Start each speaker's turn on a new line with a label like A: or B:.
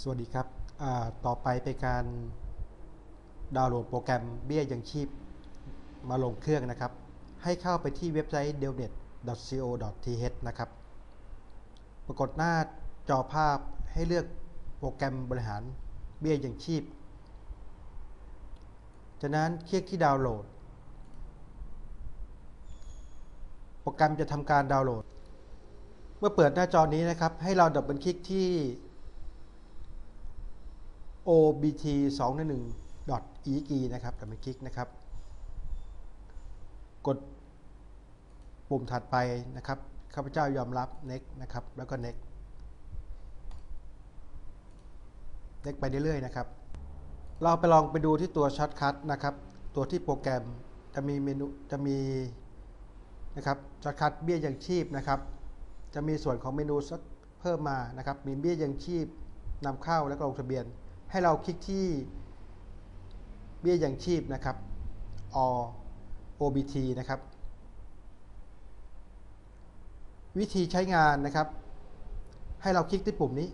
A: สวัสดีครับต่อไปเป็นการดาวน์โหลดโปรแกรมเบี้ยยังชีพมาลงเครื่องนะครับ ให้เข้าไปที่เว็บไซต์ delnet.co.th นะครับ ปรากฏหน้าจอภาพให้เลือกโปรแกรมบริหารเบี้ยยังชีพ จากนั้นคลิกที่ดาวน์โหลด โปรแกรมจะทำการดาวน์โหลด เมื่อเปิดหน้าจอนี้นะครับ ให้เราดับเบิลคลิกที่ obt 2 1 1 exe นะครับดับเบิลคลิกนะครับ กดปุ่มถัดไปนะครับ ข้าพเจ้ายอมรับ next นะครับ แล้วก็ next next ไปเรื่อยๆนะครับ เราไปลองไปดูที่ตัวช็อตคัทนะครับ ตัวที่โปรแกรมจะมีเมนู จะมีนะครับช็อตคัทเบี้ยยังชีพนะครับ จะมีส่วนของเมนูสักเพิ่มมานะครับ มีเบี้ยยังชีพนำเข้าและลงทะเบียน ให้เราคลิกที่เบี้ยยังชีพนะครับ or OBT นะครับ วิธีใช้งานนะครับ ให้เราคลิกที่ปุ่มนี้